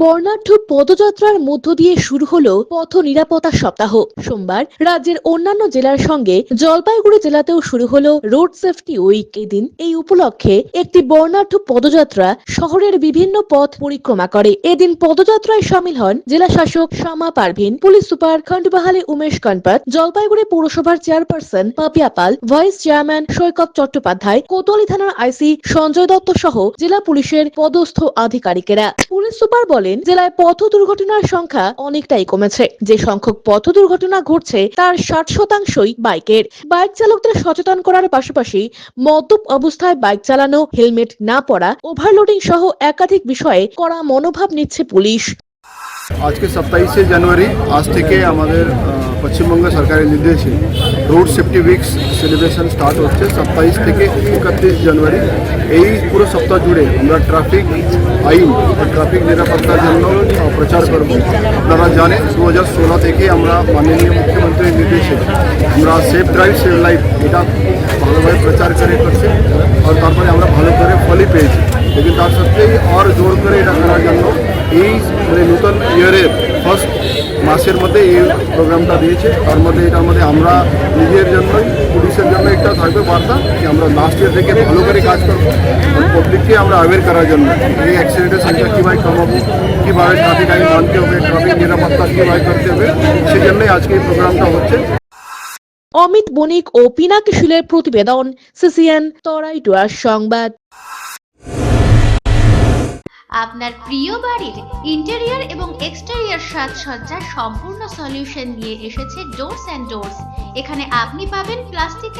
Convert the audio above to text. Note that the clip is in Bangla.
বর্ণাঢ্য পদযাত্রার মধ্য দিয়ে শুরু হলো পথ নিরাপত্তা সপ্তাহ। সোমবার রাজ্যের অন্যান্য জেলার সঙ্গে জলপাইগুড়ি জেলাতেও শুরু হলো রোড সেফটি উইক। এদিন এই উপলক্ষে একটি বর্ণাঢ্য পদযাত্রা শহরের বিভিন্ন পথ পরিক্রমা করে। এদিন পদযাত্রায় সামিল হন জেলা শাসক শ্যামা পারভিন, পুলিশ সুপার খন্ডবাহালি উমেশ কনপাত, জলপাইগুড়ি পৌরসভার chairperson Papiya Pal, vice chairman Saikat Chattopadhyay, Kotwali থানার আইসি সঞ্জয় দত্ত সহ জেলা পুলিশের পদস্থ আধিকারিকেরা। পুলিশ সুপার বলেন, জেলায় পথ দুর্ঘটনার সংখ্যা অনেকটাই কমেছে। যে সংখ্যক পথ দুর্ঘটনা ঘটছে, তার ষাট শতাংশই বাইকের। বাইক চালকদের সচেতন করার পাশাপাশি মদ্যপ অবস্থায় বাইক চালানো, হেলমেট না পরা, ওভারলোডিং সহ একাধিক বিষয়ে কড়া মনোভাব নিচ্ছে পুলিশ। আজকে সাতাইশে জানুয়ারি, আজ থেকে আমাদের আহ, পশ্চিমবঙ্গ সরকারের নির্দেশে road safety weeks celebration start হচ্ছে সাতাইশ থেকে একত্রিশ জানুয়ারি। এই পুরো সপ্তাহ জুড়ে আমরা ট্রাফিক আইন ও ট্রাফিক নিরাপত্তার জন্য আহ, প্রচার করব। আপনারা জানেন দু হাজার ষোলো থেকে আমরা মাননীয় মুখ্যমন্ত্রীর নির্দেশে আমরা সেফ ড্রাইভ সেভ লাইফ এটা ভালোভাবে প্রচার করে করছে আর তারপরে আমরা ভালো করে ফলই পেয়েছি। লেকিন তার সত্ত্বেই আর জোর করে এটা করার জন্য এই মানে নতুন ইয়ারের ফার্স্ট মাসের মধ্যে এই প্রোগ্রামটা দিয়েছে। তার মধ্যে এটার মধ্যে আমরা নিজের জন্যই, পুলিশের জন্য একটা থাকবে বার্তা যে আমরা লাস্ট ইয়ার থেকে ভালো করে কাজ করব। পাবলিককে আমরা অ্যাওয়ার করার জন্য এই অ্যাক্সিডেন্টের সংখ্যা কীভাবে কমাবো, কীভাবে ট্রাফিক আইন মানতে হবে ট্রাফিক নিরাপত্তা কীভাবে করতে হবে সেই জন্যই আজকে এই প্রোগ্রামটা হচ্ছে। অমিত বণিক ও পিনাকি শিলের প্রতিবেদন, সিসিএন, তরাই ডুয়ার সংবাদ। আপনার প্রিয় বাড়ির ইন্টেরিয়র এবং এক্সটেরিয়র সাজসজ্জার সম্পূর্ণ সলিউশন নিয়ে এসেছে ডোরস অ্যান্ড ডোরস এখানে আপনি পাবেন প্লাস্টিকের